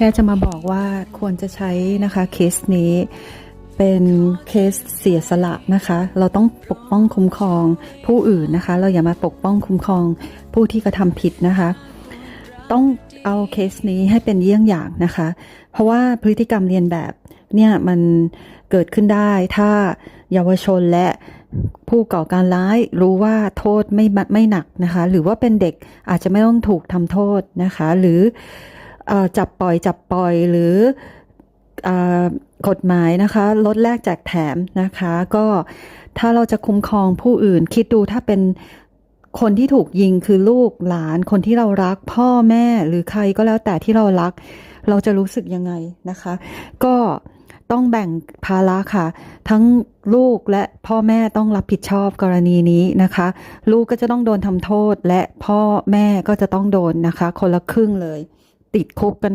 แค่จะมาบอกว่าควรจะใช้นะคะเคสนี้เป็นเคสเสียสละนะคะ เราต้องปกป้องคุ้มครองผู้อื่นนะคะ เราอย่ามาปกป้องคุ้มครองผู้ที่กระทำผิดนะคะ ต้องเอาเคสนี้ให้เป็นเยี่ยงอย่างนะคะ เพราะว่าพฤติกรรมเรียนแบบเนี่ยมันเกิดขึ้นได้ถ้าเยาวชนและผู้ก่อการร้ายรู้ว่าโทษไม่ไม่หนักนะคะ หรือว่าเป็นเด็กอาจจะไม่ต้องถูกทำโทษนะคะ หรือ จับปล่อยจับปล่อยหรืออกฎหมายนะคะลดแลกแจกแถมนะคะ ก็ถ้าเราจะคุ้มครองผู้อื่น คิดดูถ้าเป็นคนที่ถูกยิงคือลูกหลาน คนที่เรารักพ่อแม่หรือใครก็แล้วแต่ที่เรารัก เราจะรู้สึกยังไงนะคะ ก็ต้องแบ่งภาระค่ะ ทั้งลูกและพ่อแม่ต้องรับผิดชอบกรณีนี้นะคะ ลูกก็จะต้องโดนทำโทษและพ่อแม่ก็จะต้องโดนนะคะ คนละครึ่งเลย ติดคุกกัน